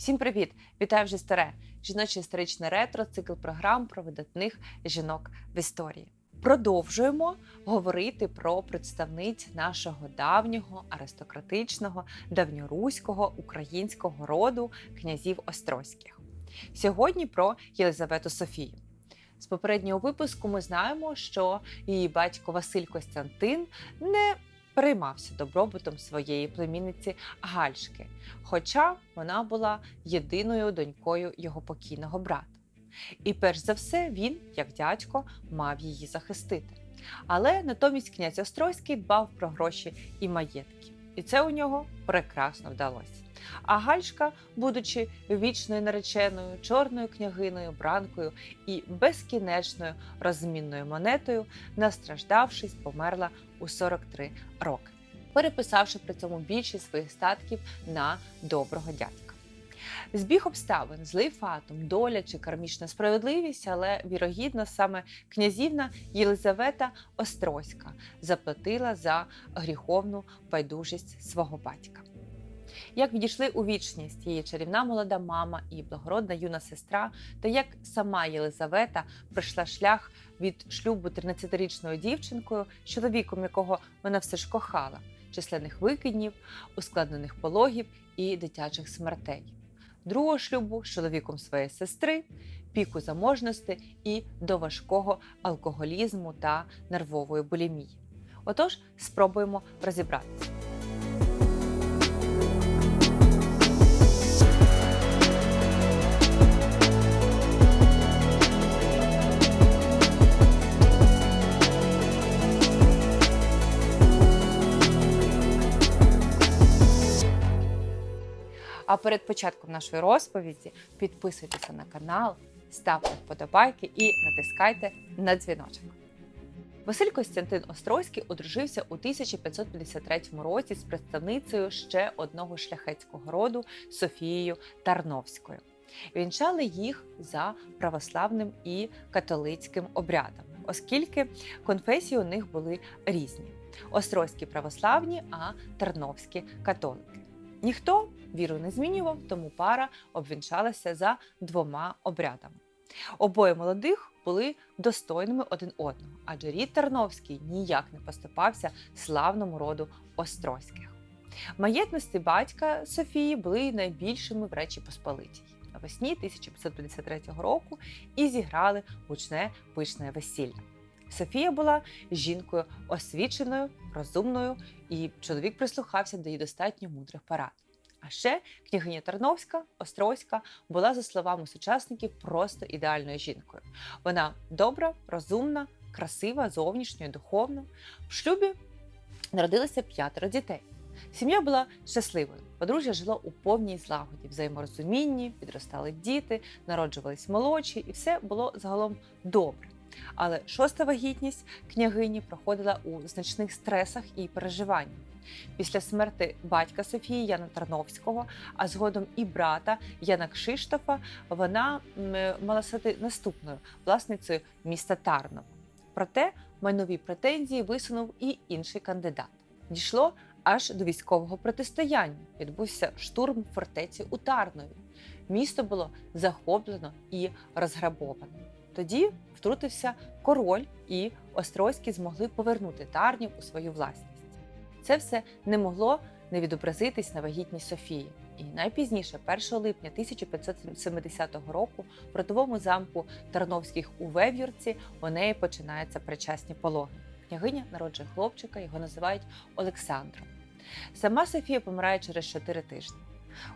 Всім привіт! Вітаю вже старе! Жіноче історичне ретро, цикл програм про видатних жінок в історії. Продовжуємо говорити про представниць нашого давнього аристократичного давньоруського українського роду князів Острозьких. Сьогодні про Єлизавету Софію. З попереднього випуску ми знаємо, що її батько Василь Костянтин не переймався добробутом своєї племінниці Гальшки, хоча вона була єдиною донькою його покійного брата. І перш за все він, як дядько, мав її захистити. Але натомість князь Острозький дбав про гроші і маєтки. І це у нього прекрасно вдалося. А Гальшка, будучи вічною нареченою, чорною княгиною, бранкою і безкінечною розмінною монетою, настраждавшись, померла у 43 роки, переписавши при цьому більшість своїх статків на доброго дядька. Збіг обставин, злий фатум, доля чи кармічна справедливість, але вірогідно саме князівна Єлизавета Острозька заплатила за гріховну байдужість свого батька. Як відійшли у вічність її чарівна молода мама і благородна юна сестра, та як сама Єлизавета пройшла шлях від шлюбу 13-річною дівчинкою, чоловіком якого вона все ж кохала, численних викиднів, ускладнених пологів і дитячих смертей, другого шлюбу з чоловіком своєї сестри, піку заможності і до важкого алкоголізму та нервової булімії. Отож, спробуємо розібратися. Перед початком нашої розповіді підписуйтеся на канал, ставте вподобайки і натискайте на дзвіночок. Василь Костянтин Острозький одружився у 1553 році з представницею ще одного шляхетського роду Софією Тарновською. Вінчали їх за православним і католицьким обрядами, оскільки конфесії у них були різні: острозькі православні, а тарновські католики. Ніхто віру не змінював, тому пара обвінчалася за двома обрядами. Обоє молодих були достойними один одного, адже рід Тарновський ніяк не поступався славному роду Острозьких. Маєтності батька Софії були найбільшими в Речі Посполитій. Навесні 1553 року і зіграли гучне пишне весілля. Софія була жінкою освіченою, розумною, і чоловік прислухався до її достатньо мудрих порад. А ще княгиня Тарновська, Острозька, була, за словами сучасників, просто ідеальною жінкою. Вона добра, розумна, красива, зовнішньо, і духовно. В шлюбі народилося п'ятеро дітей. Сім'я була щасливою. Подружжя жило у повній злагоді, взаєморозумінні, підростали діти, народжувались молодші, і все було загалом добре. Але шоста вагітність княгині проходила у значних стресах і переживаннях. Після смерти батька Софії Яна Тарновського, а згодом і брата Яна Кшиштофа, вона мала стати наступною власницею міста Тарново. Проте майнові претензії висунув і інший кандидат. Дійшло аж до військового протистояння. Відбувся штурм фортеці у Тарнові. Місто було захоплено і розграбовано. Тоді втрутився король, і Острозькі змогли повернути Тарнів у свою власність. Це все не могло не відобразитись на вагітній Софії. І найпізніше, 1 липня 1570 року, в родовому замку Тарновських у Вев'юрці у неї починаються причасні пологи. Княгиня народжує хлопчика, його називають Олександром. Сама Софія помирає через 4 тижні,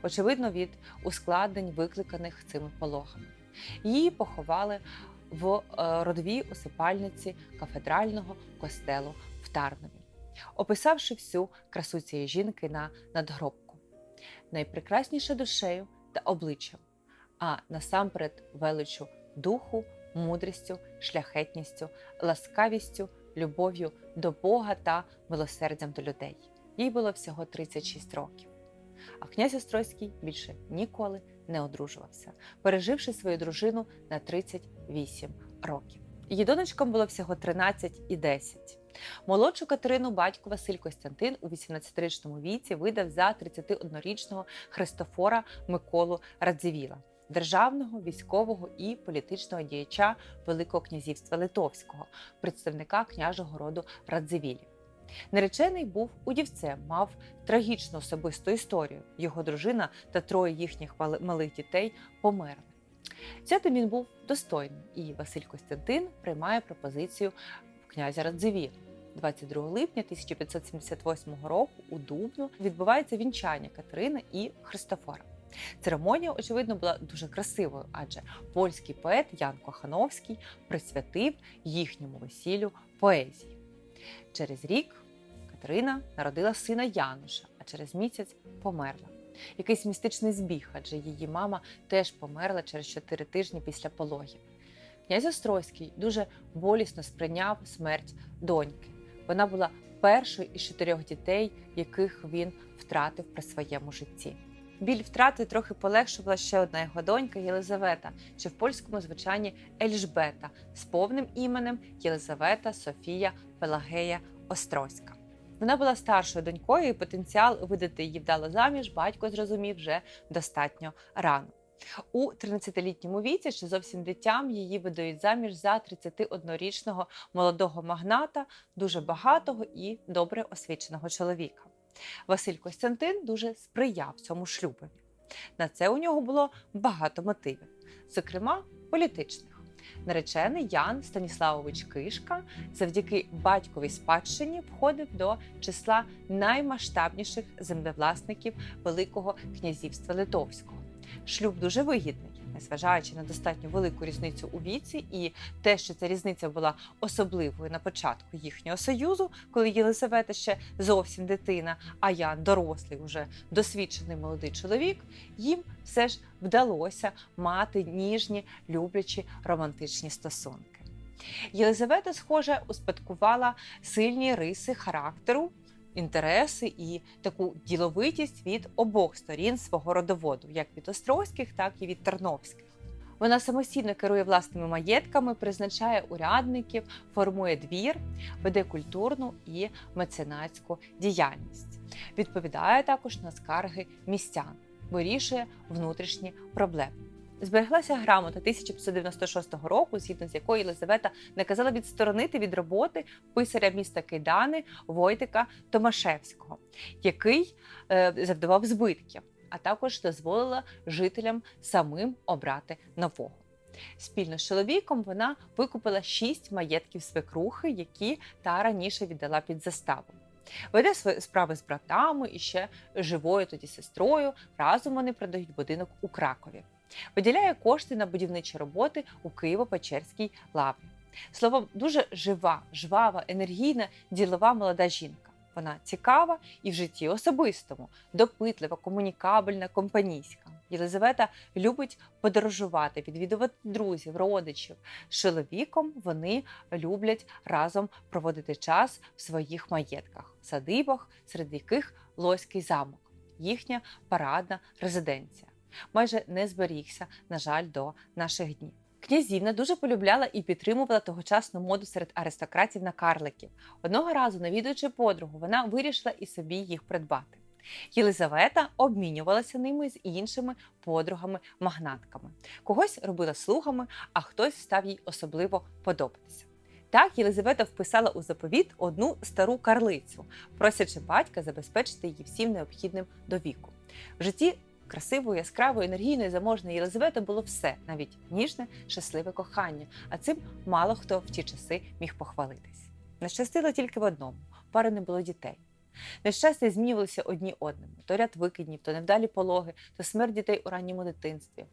очевидно, від ускладнень, викликаних цими пологами. Її поховали в е, родовій усипальниці кафедрального костелу в Тарнові, описавши всю красу цієї жінки на надгробку, найпрекрасніше душею та обличчям, а насамперед величу духу, мудрістю, шляхетністю, ласкавістю, любов'ю до Бога та милосердям до людей. Їй було всього 36 років. А князь Острозький більше ніколи не одружувався, переживши свою дружину на 38 років. Її донечкам було всього 13 і 10. Молодшу Катерину батько Василь Костянтин у 18-річному віці видав за 31-річного Христофора Миколу Радзивіла, державного, військового і політичного діяча Великого князівства Литовського, представника княжого роду Радзивілів. Наречений був удівцем, мав трагічну особисту історію. Його дружина та троє їхніх малих дітей померли. Зятем він був достойним, і Василь Костянтин приймає пропозицію князя Радзивіла. 22 липня 1578 року у Дубну відбувається вінчання Катерини і Христофора. Церемонія, очевидно, була дуже красивою, адже польський поет Ян Кохановський присвятив їхньому весіллю поезії. Через рік Катерина народила сина Януша, а через місяць померла. Якийсь містичний збіг, адже її мама теж померла через 4 тижні після пологів. Князь Острозький дуже болісно сприйняв смерть доньки. Вона була першою із чотирьох дітей, яких він втратив при своєму житті. Біль втрати трохи полегшувала ще одна його донька Єлизавета, чи в польському звучанні Ельжбета з повним іменем Єлизавета Софія Пелагея Острозька. Вона була старшою донькою, і потенціал видати її вдало заміж батько зрозумів вже достатньо рано. У 13-літньому віці, ще зовсім дитям, її видають заміж за 31-річного молодого магната, дуже багатого і добре освіченого чоловіка. Василь Костянтин дуже сприяв цьому шлюбові. На це у нього було багато мотивів, зокрема політичних. Наречений Ян Станіславович Кишка завдяки батьковій спадщині входив до числа наймасштабніших землевласників Великого князівства Литовського. Шлюб дуже вигідний, незважаючи на достатньо велику різницю у віці, і те, що ця різниця була особливою на початку їхнього союзу, коли Єлисавета ще зовсім дитина, а Ян дорослий, уже досвідчений молодий чоловік, їм все ж вдалося мати ніжні, люблячі романтичні стосунки. Єлизавета, схоже, успадкувала сильні риси характеру, інтереси і таку діловитість від обох сторін свого родоводу, як від острозьких, так і від терновських. Вона самостійно керує власними маєтками, призначає урядників, формує двір, веде культурну і меценатську діяльність. Відповідає також на скарги містян, вирішує внутрішні проблеми. Збереглася грамота 1596 року, згідно з якою Єлизавета наказала відсторонити від роботи писаря міста Кайдани Войтика Томашевського, який е, завдавав збитків, а також дозволила жителям самим обрати нового. Спільно з чоловіком вона викупила шість маєтків свекрухи, які та раніше віддала під заставу. Веде свої справи з братами і ще живою тоді сестрою. Разом вони продають будинок у Кракові. Виділяє кошти на будівничі роботи у Києво-Печерській лаврі. Словом, дуже жива, жвава, енергійна, ділова молода жінка. Вона цікава і в житті особистому, допитлива, комунікабельна, компанійська. Єлизавета любить подорожувати, відвідувати друзів, родичів. З чоловіком вони люблять разом проводити час в своїх маєтках, садибах, серед яких Лоський замок, їхня парадна резиденція. Майже не зберігся, на жаль, до наших днів. Князівна дуже полюбляла і підтримувала тогочасну моду серед аристократів на карликів. Одного разу, навідуючи подругу, вона вирішила і собі їх придбати. Єлизавета обмінювалася ними з іншими подругами-магнатками. Когось робила слугами, а хтось став їй особливо подобатися. Так Єлизавета вписала у заповіт одну стару карлицю, просячи батька забезпечити її всім необхідним до віку. В житті красивої, яскравої, енергійної, заможної Єлизавети було все, навіть ніжне, щасливе кохання. А цим мало хто в ті часи міг похвалитись. Не щастило тільки в одному: пари не було дітей. Нещастя змінювалися одні одному: то ряд викиднів, то невдалі пологи, то смерть дітей у ранньому дитинстві.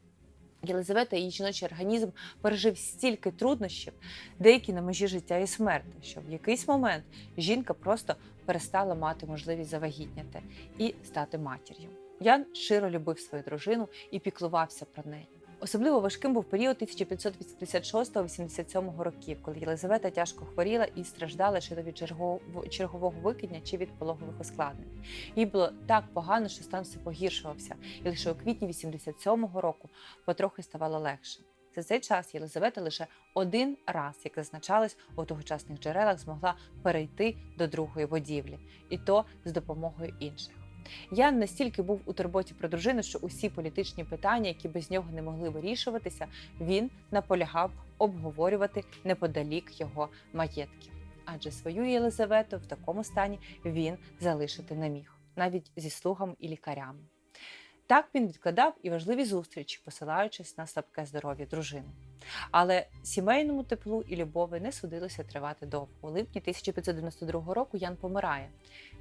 Єлизавета і її жіночий організм пережив стільки труднощів, деякі на межі життя і смерті, що в якийсь момент жінка просто перестала мати можливість завагітняти і стати матір'ю. Ян щиро любив свою дружину і піклувався про неї. Особливо важким був період 1586-87 років, коли Єлизавета тяжко хворіла і страждала чи то від чергового викидня чи від пологових ускладнень. Їй було так погано, що стан все погіршувався, і лише у квітні 87-го року потрохи ставало легше. За цей час Єлизавета лише один раз, як зазначалось у тогочасних джерелах, змогла перейти до другої будівлі, і то з допомогою інших. Ян настільки був у турботі про дружину, що усі політичні питання, які без нього не могли вирішуватися, він наполягав обговорювати неподалік його маєтків. Адже свою Єлизавету в такому стані він залишити не міг, навіть зі слугами і лікарями. Так він відкладав і важливі зустрічі, посилаючись на слабке здоров'я дружини. Але сімейному теплу і любові не судилося тривати довго. У липні 1592 року Ян помирає.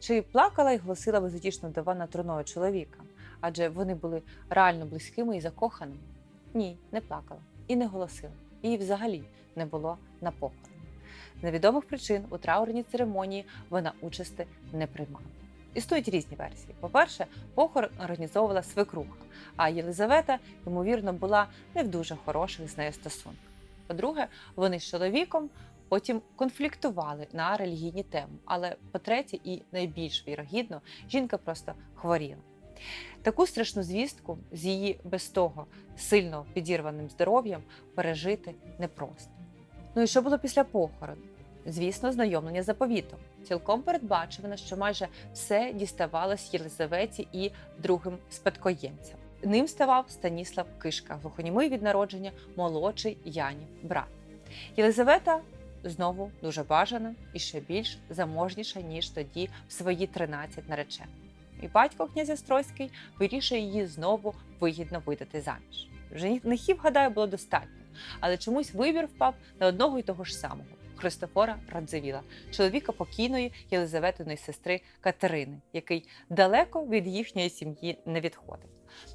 Чи плакала і голосила безутішна вдова над труною чоловіка? Адже вони були реально близькими і закоханими? Ні, не плакала і не голосила. Її взагалі не було на похорон. З невідомих причин у траурній церемонії вона участи не приймала. Існують різні версії. По-перше, похорон організовувала свекруха, а Єлизавета, ймовірно, була не в дуже хороших з нею стосунках. По-друге, вони з чоловіком потім конфліктували на релігійні теми. Але по-третє, і найбільш вірогідно, жінка просто хворіла. Таку страшну звістку з її без того сильно підірваним здоров'ям пережити непросто. Ну і що було після похорону? Звісно, знайомлення заповітом. Цілком передбачено, що майже все діставалось Єлизаветі і другим спадкоємцям. Ним ставав Станіслав Кишка, глухонімий від народження, молодший Янів брат. Єлизавета знову дуже бажана і ще більш заможніша, ніж тоді в свої 13 наречених. І батько князя Стройський вирішує її знову вигідно видати заміж. Женихів, гадаю, було достатньо, але чомусь вибір впав на одного й того ж самого. Христофора Радзивіла, чоловіка покійної Єлизаветиної сестри Катерини, який далеко від їхньої сім'ї не відходив.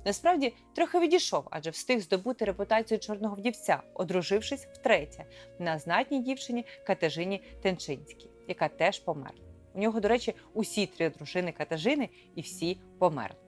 Насправді трохи відійшов, адже встиг здобути репутацію чорного вдівця, одружившись втретє на знатній дівчині Катежині Тенчинській, яка теж померла. У нього, до речі, усі три дружини Катажини і всі померли.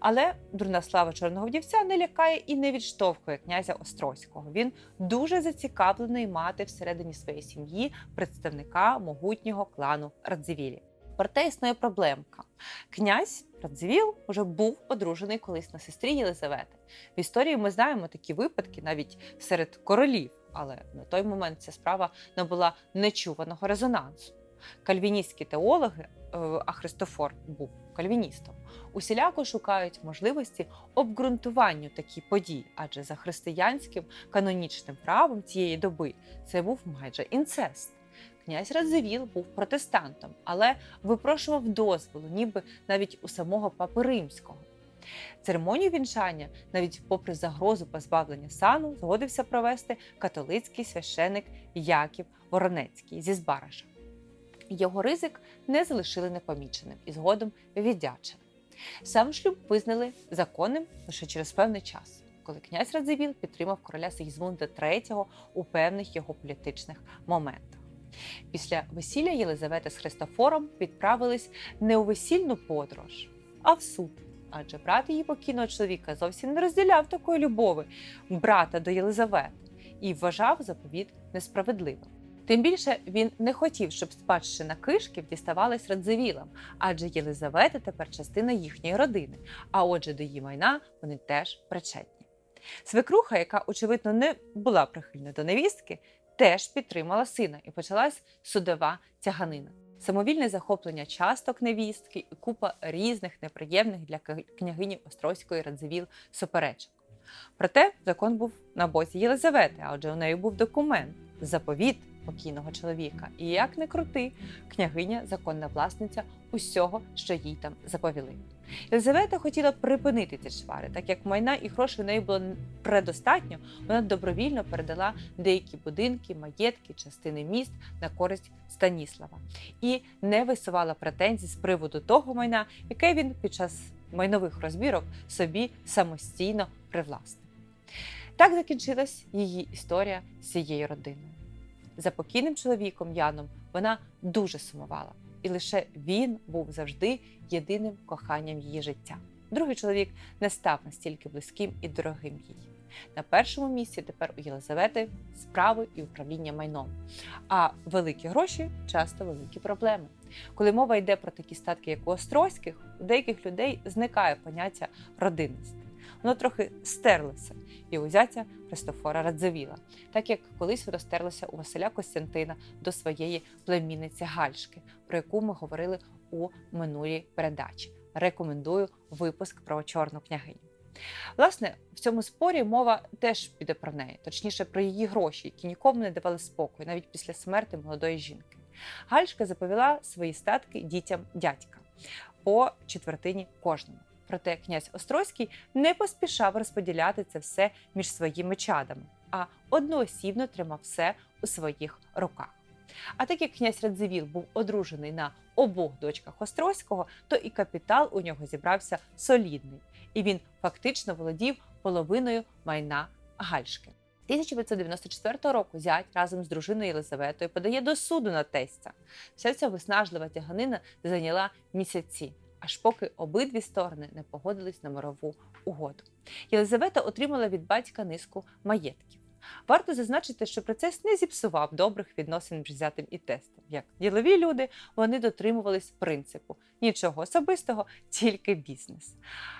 Але дурна слава чорного не лякає і не відштовхує князя Острозького. Він дуже зацікавлений мати всередині своєї сім'ї представника могутнього клану Радзивілі. Проте існує проблемка. Князь Радзивіл уже був одружений колись на сестрі Єлизавети. В історії ми знаємо такі випадки навіть серед королів, але на той момент ця справа набула нечуваного резонансу. Кальвіністські теологи, е, а Христофор був кальвіністом, усіляко шукають можливості обґрунтуванню таких подій, адже за християнським канонічним правом цієї доби це був майже інцест. Князь Радзивіл був протестантом, але випрошував дозволу, ніби навіть у самого папи римського. Церемонію вінчання, навіть попри загрозу позбавлення сану, згодився провести католицький священик Яків Воронецький зі Збараша. Його ризик не залишили непоміченим і згодом віддячили. Сам шлюб визнали законним лише через певний час, коли князь Радзивіл підтримав короля Сигізмунда III у певних його політичних моментах. Після весілля Єлизавети з Христофором відправились не у весільну подорож, а в суд. Адже брат її покійного чоловіка зовсім не розділяв такої любови брата до Єлизавети і вважав заповіт несправедливим. Тим більше він не хотів, щоб спадщина кишків діставалась Радзивілам, адже Єлизавета тепер частина їхньої родини, а отже, до її майна вони теж причетні. Свекруха, яка, очевидно, не була прихильна до невістки, теж підтримала сина і почалась судова тяганина. Самовільне захоплення часток невістки і купа різних неприємних для княгині Острозької Радзивіл суперечок. Проте закон був на боці Єлизавети, а отже, у неї був документ заповіт покійного чоловіка. І як не крути, княгиня законна власниця усього, що їй там заповіли. Єлизавета хотіла припинити ці чвари, так як майна і грошей у неї було предостатньо, вона добровільно передала деякі будинки, маєтки, частини міст на користь Станіслава і не висувала претензій з приводу того майна, яке він під час майнових розбірок собі самостійно привласнив. Так закінчилась її історія з цією родиною. За покійним чоловіком Яном вона дуже сумувала, і лише він був завжди єдиним коханням її життя. Другий чоловік не став настільки близьким і дорогим їй. На першому місці тепер у Єлизавети справи і управління майном. А великі гроші часто великі проблеми. Коли мова йде про такі статки, як у Острозьких, у деяких людей зникає поняття родинності. Воно трохи стерлося, і у зятя Христофора Радзивіла, так як колись розтерлося у Василя Костянтина до своєї племінниці Гальшки, про яку ми говорили у минулій передачі. Рекомендую випуск про чорну княгиню. Власне, в цьому спорі мова теж піде про неї, точніше про її гроші, які нікому не давали спокою, навіть після смерти молодої жінки. Гальшка заповіла свої статки дітям дядька по четвертині кожному. Проте князь Острозький не поспішав розподіляти це все між своїми чадами, а одноосібно тримав все у своїх руках. А так як князь Радзивіл був одружений на обох дочках Острозького, то і капітал у нього зібрався солідний, і він фактично володів половиною майна Гальшки. 1594 року зять разом з дружиною Єлизаветою подає до суду на тестя. Вся ця виснажлива тяганина зайняла місяці, аж поки обидві сторони не погодились на мирову угоду. Єлизавета отримала від батька низку маєтків. Варто зазначити, що процес не зіпсував добрих відносин між зятем і тестем. Як ділові люди, вони дотримувались принципу нічого особистого, тільки бізнес.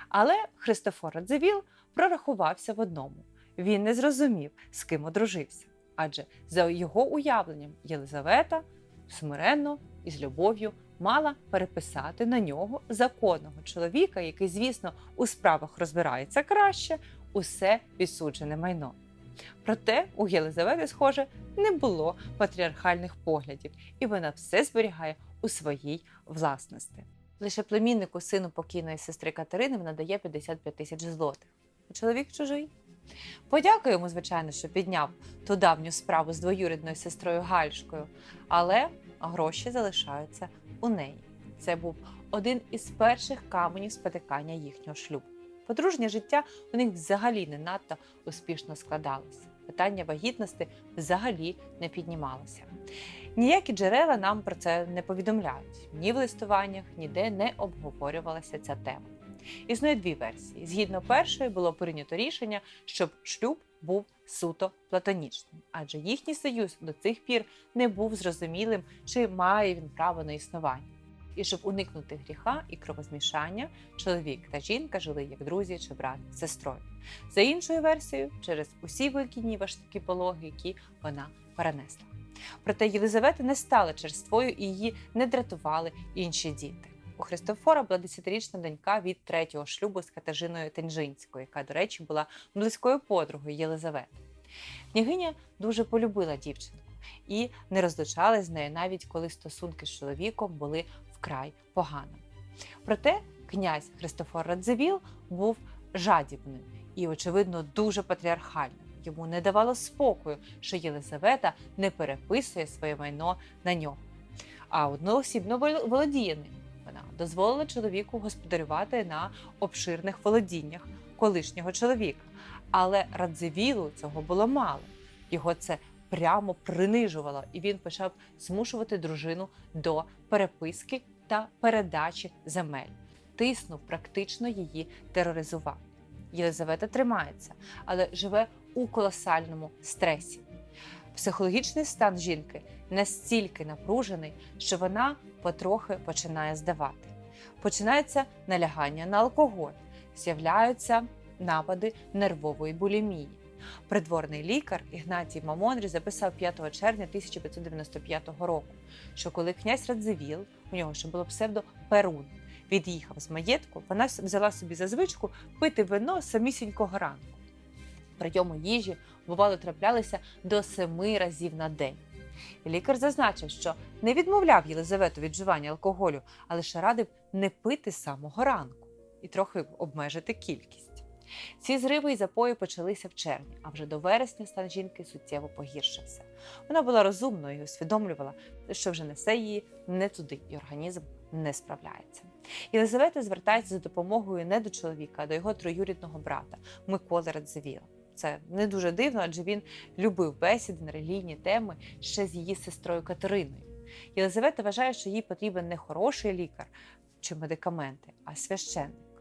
Але Христофор Радзивіл прорахувався в одному: він не зрозумів, з ким одружився. Адже за його уявленням Єлизавета смиренно і з любов'ю мала переписати на нього законного чоловіка, який, звісно, у справах розбирається краще, усе відсуджене майно. Проте у Єлизавети, схоже, не було патріархальних поглядів, і вона все зберігає у своїй власності. Лише племіннику сину покійної сестри Катерини вона дає 55 тисяч злотих. Чоловік чужий. Подякуємо, звичайно, що підняв ту давню справу з двоюрідною сестрою Гальшкою, але гроші залишаються у неї. Це був один із перших каменів спотикання їхнього шлюбу. Подружнє життя у них взагалі не надто успішно складалося. Питання вагітності взагалі не піднімалося. Ніякі джерела нам про це не повідомляють. Ні в листуваннях, ніде не обговорювалася ця тема. Існує дві версії. Згідно першої, було прийнято рішення, щоб шлюб був суто платонічним, адже їхній союз до цих пір не був зрозумілим, чи має він право на існування. І щоб уникнути гріха і кровозмішання, чоловік та жінка жили як друзі чи брат з сестрою. За іншою версією, через усі викидні важкі пологи, які вона перенесла. Проте Єлизавета не стала черствою і її не дратували інші діти. У Христофора була 10-річна донька від третього шлюбу з Катажиною Тенжинською, яка, до речі, була близькою подругою Єлизавети. Княгиня дуже полюбила дівчинку і не розлучалась з нею, навіть коли стосунки з чоловіком були вкрай поганими. Проте князь Христофор Радзивіл був жадібним і, очевидно, дуже патріархальним. Йому не давало спокою, що Єлизавета не переписує своє майно на нього, а одноосібно вол- володіє ним. Вона дозволила чоловіку господарювати на обширних володіннях колишнього чоловіка. Але Радзивілу цього було мало. Його це прямо принижувало, і він почав змушувати дружину до переписки та передачі земель. Тиснув, практично її тероризував. Єлизавета тримається, але живе у колосальному стресі. Психологічний стан жінки настільки напружений, що вона потрохи починає здавати. Починається налягання на алкоголь, з'являються напади нервової булімії. Придворний лікар Ігнатій Мамонрі записав 5 червня 1595 року, що коли князь Радзивіл, у нього ще було псевдо Перун, від'їхав з маєтку, вона взяла собі за звичку пити вино самісінького ранку. Прийому їжі бувало траплялися до семи разів на день. Лікар зазначив, що не відмовляв Єлизавету від вживання алкоголю, а лише радив не пити самого ранку і трохи обмежити кількість. Ці зриви і запої почалися в червні, а вже до вересня стан жінки суттєво погіршився. Вона була розумною і усвідомлювала, що вже несе її не туди, і організм не справляється. Єлизавета звертається за допомогою не до чоловіка, а до його троюрідного брата Миколи Радзивіла. Це не дуже дивно, адже він любив бесіди на релігійні теми ще з її сестрою Катериною. Єлизавета вважає, що їй потрібен не хороший лікар чи медикаменти, а священник.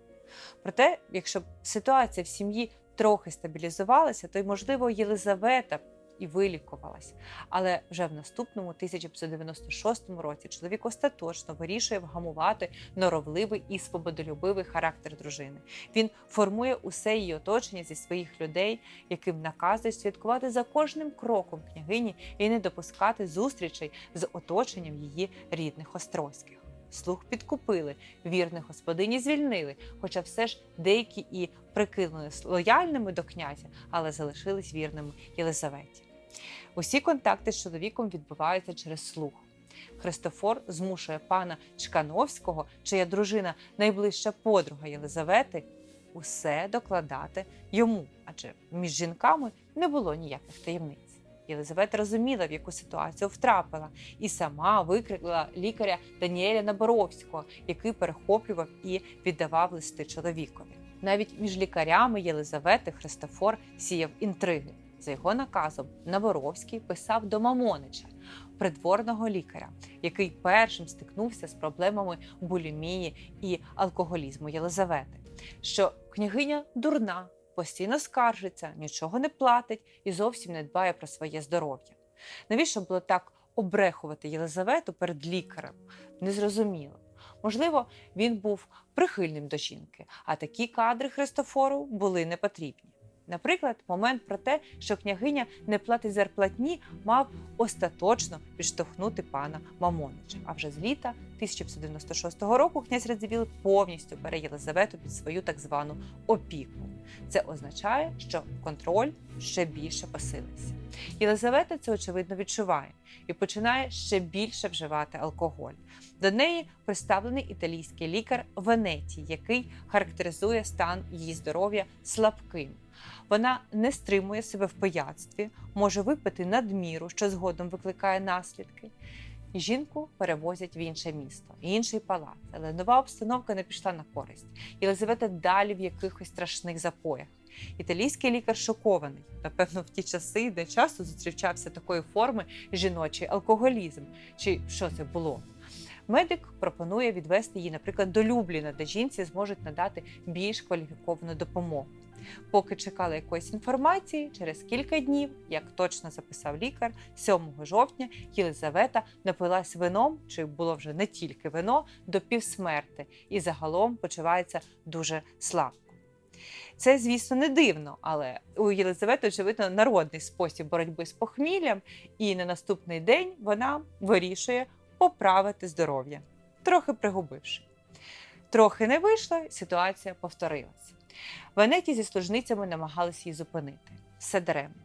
Проте, якщо ситуація в сім'ї трохи стабілізувалася, то й, можливо, Єлизавета і вилікувалась. Але вже в наступному 1596 році чоловік остаточно вирішує вгамувати норовливий і свободолюбивий характер дружини. Він формує усе її оточення зі своїх людей, яким наказує слідкувати за кожним кроком княгині і не допускати зустрічей з оточенням її рідних острозьких. Слуг підкупили, вірних господині звільнили, хоча все ж деякі і прикинулись лояльними до князя, але залишились вірними Єлизаветі. Усі контакти з чоловіком відбуваються через слух. Христофор змушує пана Чкановського, чия дружина найближча подруга Єлизавети, усе докладати йому, адже між жінками не було ніяких таємниць. Єлизавета розуміла, в яку ситуацію втрапила, і сама викрикла лікаря Даніеля Наборовського, який перехоплював і віддавав листи чоловікові. Навіть між лікарями Єлизавети Христофор сіяв інтриги. За його наказом Наборовський писав до Мамонича, придворного лікаря, який першим стикнувся з проблемами булімії і алкоголізму Єлизавети, що княгиня дурна, постійно скаржиться, нічого не платить і зовсім не дбає про своє здоров'я. Навіщо було так обрехувати Єлизавету перед лікарем? Незрозуміло. Можливо, він був прихильним до жінки, а такі кадри Христофору були не потрібні. Наприклад, момент про те, що княгиня не платить зарплатні, мав остаточно підштовхнути пана Мамонича. А вже з літа 1596 року князь Радзивіл повністю бере Єлизавету під свою так звану опіку. Це означає, що контроль ще більше посилився. Єлизавета це очевидно відчуває і починає ще більше вживати алкоголь. До неї представлений італійський лікар Венетій, який характеризує стан її здоров'я слабким. Вона не стримує себе в пияцтві, може випити надміру, що згодом викликає наслідки. Жінку перевозять в інше місто, інший палац, але нова обстановка не пішла на користь. Єлизавета далі в якихось страшних запоях. Італійський лікар шокований. Напевно, в ті часи, де часто зустрічався такої форми жіночий алкоголізм. Чи що це було? Медик пропонує відвести її, наприклад, до Любліна, де жінці зможуть надати більш кваліфіковану допомогу. Поки чекали якоїсь інформації, через кілька днів, як точно записав лікар, 7 жовтня Єлизавета напилась вином, чи було вже не тільки вино, до півсмерти, і загалом почувається дуже слабко. Це, звісно, не дивно, але у Єлизавети, очевидно, народний спосіб боротьби з похміллям, і на наступний день вона вирішує поправити здоров'я, трохи пригубивши. Трохи не вийшло, ситуація повторилася. Венеті зі служницями намагалися її зупинити. Все даремно.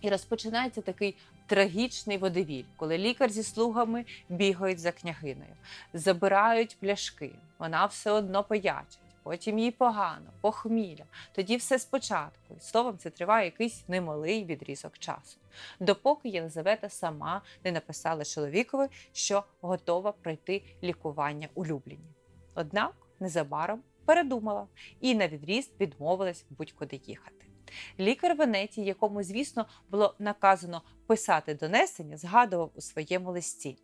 І розпочинається такий трагічний водевіль, коли лікар зі слугами бігають за княгиною, забирають пляшки, вона все одно поячить. Потім їй погано, похміля. Тоді все спочатку. І, Словом, це триває якийсь немалий відрізок часу. Допоки Єлизавета сама не написала чоловікові, що готова пройти лікування у Любліні. Однак незабаром передумала і на відріз відмовилась будь-куди їхати. Лікар Венеції, якому, звісно, було наказано писати донесення, згадував у своєму листі.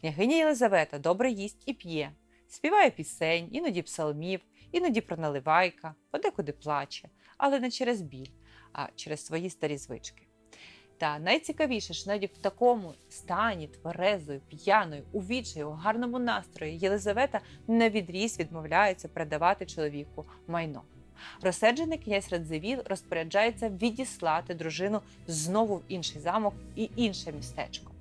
Княгиня Єлизавета добре їсть і п'є, співає пісень, іноді псалмів, іноді про наливайка, подекуди плаче, але не через біль, а через свої старі звички. Та найцікавіше, що навіть в такому стані тверезою, п'яною, у відчаю, у гарному настрої Єлизавета на відріз відмовляється передавати чоловіку майно. Розседжений князь Радзивіл розпоряджається відіслати дружину знову в інший замок і інше містечко.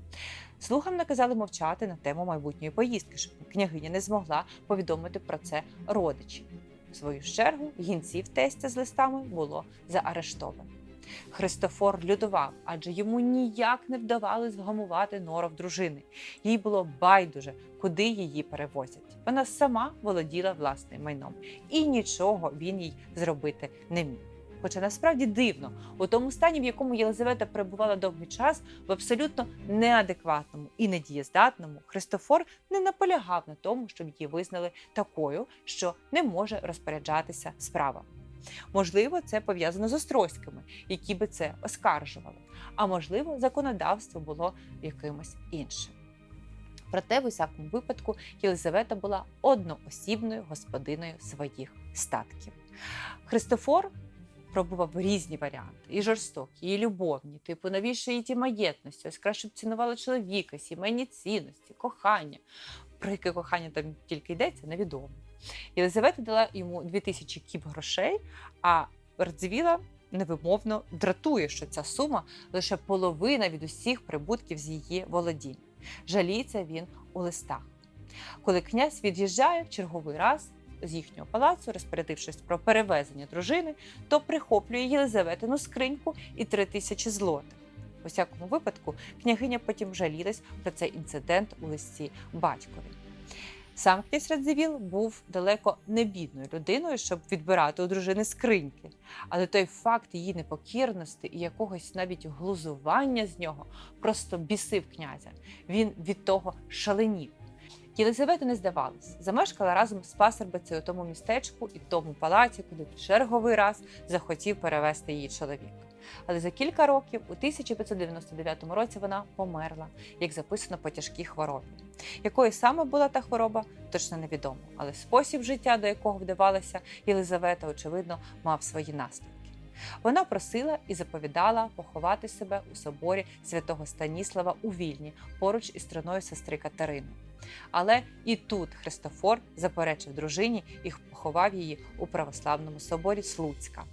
Слугам наказали мовчати на тему майбутньої поїздки, щоб княгиня не змогла повідомити про це родичів. В свою чергу гінців тестя з листами було заарештовано. Христофор лютував, адже йому ніяк не вдавалось вгамувати норов дружини. Їй було байдуже, куди її перевозять. Вона сама володіла власним майном, і нічого він їй зробити не міг. Хоча насправді дивно, у тому стані, в якому Єлизавета перебувала довгий час, в абсолютно неадекватному і недієздатному, Христофор не наполягав на тому, щоб її визнали такою, що не може розпоряджатися справами. Можливо, це пов'язано з Острозькими, які би це оскаржували. А можливо, законодавство було якимось іншим. Проте, в усякому випадку, Єлизавета була одноосібною господиною своїх статків. Христофор пробував різні варіанти: і жорстокі, і любовні, типу, навіщо їй ті маєтності, ось краще б цінували чоловіка, сімейні цінності, кохання. Про яке кохання там тільки йдеться, невідомо. Єлизавета дала йому 2000 кіп грошей, а Радзивіла невимовно дратує, що ця сума лише половина від усіх прибутків з її володінь. Жаліється він у листах. Коли князь від'їжджає в черговий раз з їхнього палацу, розпорядившись про перевезення дружини, то прихоплює Єлизаветину скриньку і три тисячі злотих. У всякому випадку, княгиня потім жалілась про цей інцидент у листі батькові. Сам князь Радзивіл був далеко не бідною людиною, щоб відбирати у дружини скриньки. Але той факт її непокірності і якогось навіть глузування з нього просто бісив князя. Він від того шаленів. Єлизавета не здавалась, замешкала разом з пасербицею у тому містечку і тому палаці, куди черговий раз захотів перевести її чоловік. Але за кілька років, у 1599 році, вона померла, як записано по тяжкій хворобі. Якою саме була та хвороба, точно невідомо, але спосіб життя, до якого вдавалася Єлизавета, очевидно, мав свої наслідки. Вона просила і заповідала поховати себе у соборі святого Станіслава у Вільні поруч із триною сестри Катерини. Але і тут Христофор заперечив дружині і поховав її у православному соборі Слуцька.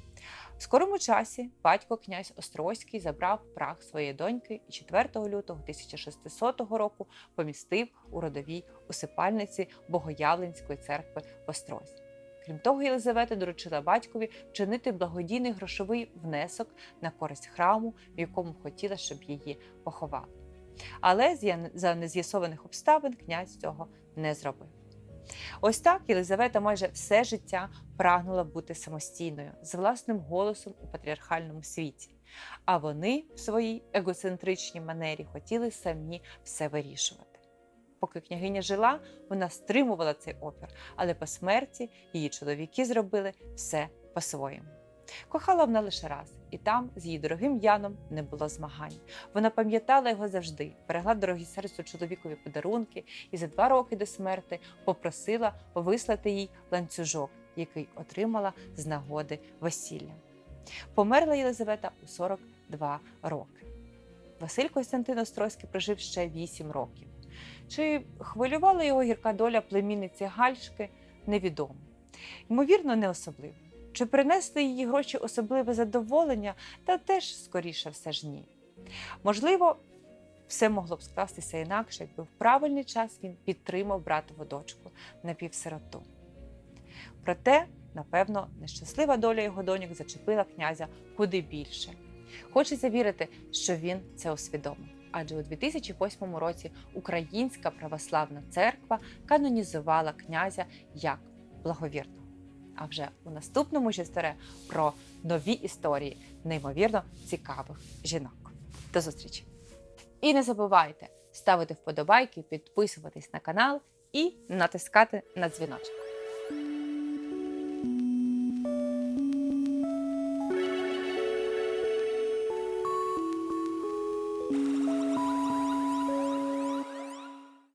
В скорому часі батько князь Острозький забрав прах своєї доньки і 4 лютого 1600 року помістив у родовій усипальниці Богоявленської церкви в Острозі. Крім того, Єлизавета доручила батькові вчинити благодійний грошовий внесок на користь храму, в якому хотіла, щоб її поховали. Але за нез'ясованих обставин князь цього не зробив. Ось так Єлизавета майже все життя прагнула бути самостійною з власним голосом у патріархальному світі. А вони в своїй егоцентричній манері хотіли самі все вирішувати. Поки княгиня жила, вона стримувала цей опір, але по смерті її чоловіки зробили все по-своєму. Кохала вона лише раз, і там з її дорогим Яном не було змагань. Вона пам'ятала його завжди, берегла дорогі серцю чоловікові подарунки і за два роки до смерти попросила вислати їй ланцюжок, який отримала з нагоди весілля. Померла Єлизавета у 42 роки. Василь Костянтин Острозький прожив ще 8 років. Чи хвилювала його гірка доля племінниці Гальшки, невідомо. Ймовірно, не особливо. Чи принесли її гроші особливе задоволення, та теж, скоріше, все ж ні. Можливо, все могло б скластися інакше, якби в правильний час він підтримав братову дочку напівсироту. Проте, напевно, нещаслива доля його доньок зачепила князя куди більше. Хочеться вірити, що він це усвідомив. Адже у 2008 році Українська православна церква канонізувала князя як благовірного. А вже у наступному історії про нові історії неймовірно цікавих жінок. До зустрічі! І не забувайте ставити вподобайки, підписуватись на канал і натискати на дзвіночок.